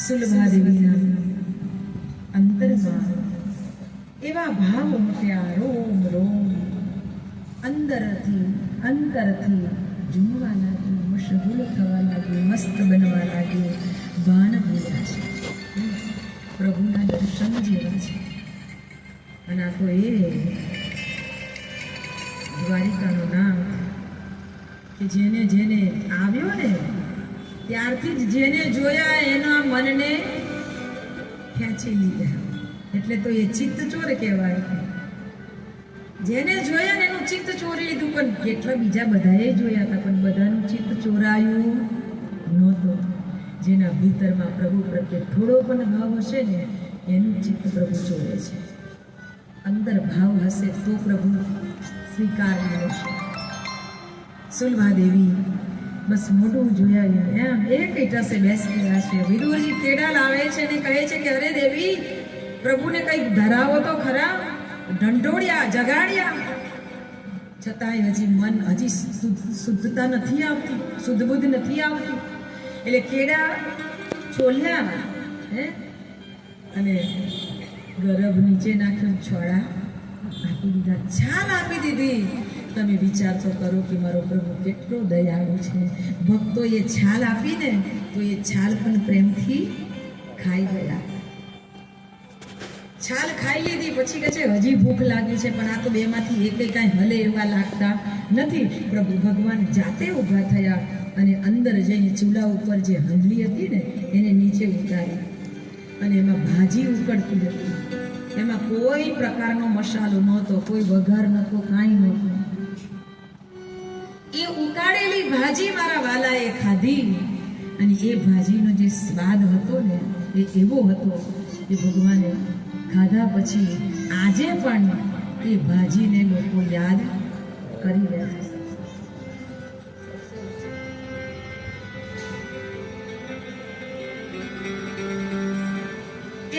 સુલભાદેવીના અંતરમાં એવા ભાવ ઉમટ્યા રોમ રોમ અંદરથી અંતરથી ઝૂમવા લાગ્યું મશગુલ થવા લાગ્યું મસ્ત બનવા લાગ્યું ભાન ભૂલ્યા છે પ્રભુના દર્શન જેવા છે અને આ તો એ દ્વારિકાનું નામ કે જેને જેને આવ્યો ને ત્યારથી જ જેને જોયા એના મનને ખેંચી લીધા. એટલે તો એ ચિત્ત ચોર કહેવાય. જેને જોયા ને એનું ચિત્ત ચોરી લીધું, પણ કેટલા બીજા બધાએ જોયા હતા, પણ બધાનું ચિત્ત ચોરાયું નહોતું. જેના ભીતરમાં પ્રભુ પ્રત્યે થોડો પણ ભાવ હશે ને, એનું ચિત્ત પ્રભુ ચોરે છે. અંદર ભાવ હશે તો પ્રભુ સ્વીકાર લેશે સુલભા દેવી બસ મોઢું જોયા એમ એક ઇટસે બેસી રહ્યા છે? વિદુરજી કેડા લાવે છે અને કહે છે કે, અરે દેવી, પ્રભુને કંઈક ધરાવો તો ખરા? ઢંઢોળ્યા, જગાડ્યા. છતાંય હજી મન હજી શુદ્ધતા નથી આવતી શુદ્ધ બુદ્ધ નથી આવતી. એટલે કેડા છોલ્યા, હે? અને ગરબ નીચે નાખ્યો, છોડા આપી દીધા, છાલ આપી દીધી. તમે વિચાર તો કરો કે મારો પ્રભુ કેટલો દયાળુ છે. ભક્તો એ છાલ આપીને તો એ છાલ પણ પ્રેમથી ખાઈ ગયા. છાલ ખાઈ લીધી, પછી કહે છે, હજી ભૂખ લાગી છે, પણ આ તો બેમાંથી એકે કાંઈ હલે એવા લાગતા નથી. પ્રભુ ભગવાન જાતે ઊભા થયા અને અંદર જઈને ચૂલા ઉપર જે હંડલી હતી ને, એને નીચે ઉતારી અને એમાં ભાજી ઉકળતી હતી. એમાં કોઈ પ્રકારનો મસાલો નહોતો, કોઈ વઘાર નહોતો, કાંઈ નહોતું. ભાજી મારા વાલાએ ખાધી અને એ ભાજીનો જે સ્વાદ હતો ને, એ એવો હતો કે ભગવાને ખાધા પછી આજે પણ એ ભાજીને લોકો યાદ કરી રહ્યા છે.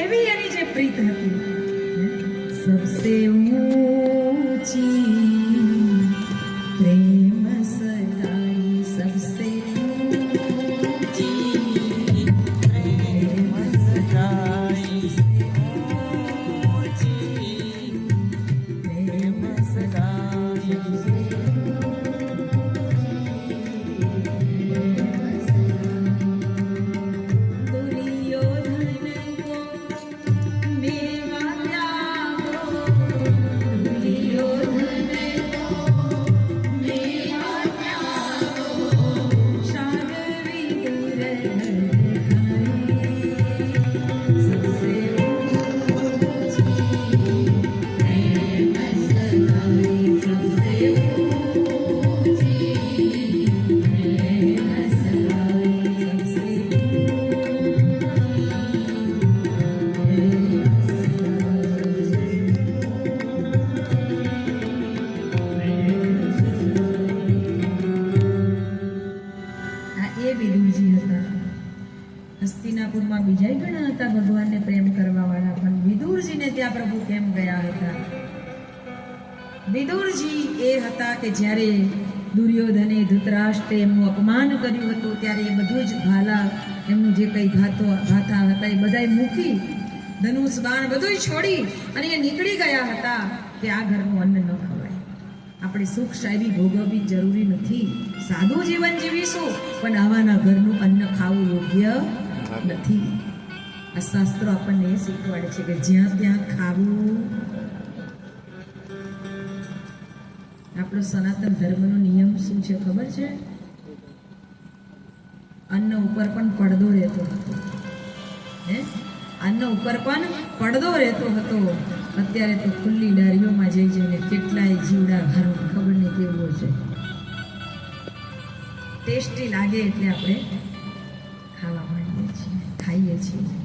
એવી એની જે પ્રીત હતી. Jesus. વિદુરજી એ હતા કે જ્યારે દુર્યોધને ધૃતરાષ્ટ્રે એમનું અપમાન કર્યું હતું ત્યારે એ બધું જ ભાલા એમનું જે કંઈ ઘાતો ઘાતા હતા એ બધાય મૂકી ધનુષ બાણ બધું છોડી અને એ નીકળી ગયા હતા કે આ ઘરનું અન્ન ન ખવાય. આપણે સુખ શાયરી ભોગવવી જરૂરી નથી. સાદું જીવન જીવીશું પણ આવાના ઘરનું અન્ન ખાવું યોગ્ય નથી. આ શાસ્ત્રો આપણને એ શીખવાડે છે કે જ્યાં ત્યાં ખાવું આપણો સનાતન ધર્મનો નિયમ શું છે ખબર છે? અન્ન ઉપર પણ પડદો રહેતો હતો. હે? અન્ન ઉપર પણ પડદો રહેતો હતો. અત્યારે તો ખુલ્લી ડારીઓમાં જઈ જઈને કેટલાય જીવડા ઘરો ખબર નહીં કેવો છે. ટેસ્ટી લાગે એટલે આપણે ખાવા માંડીએ છીએ, ખાઈએ છીએ.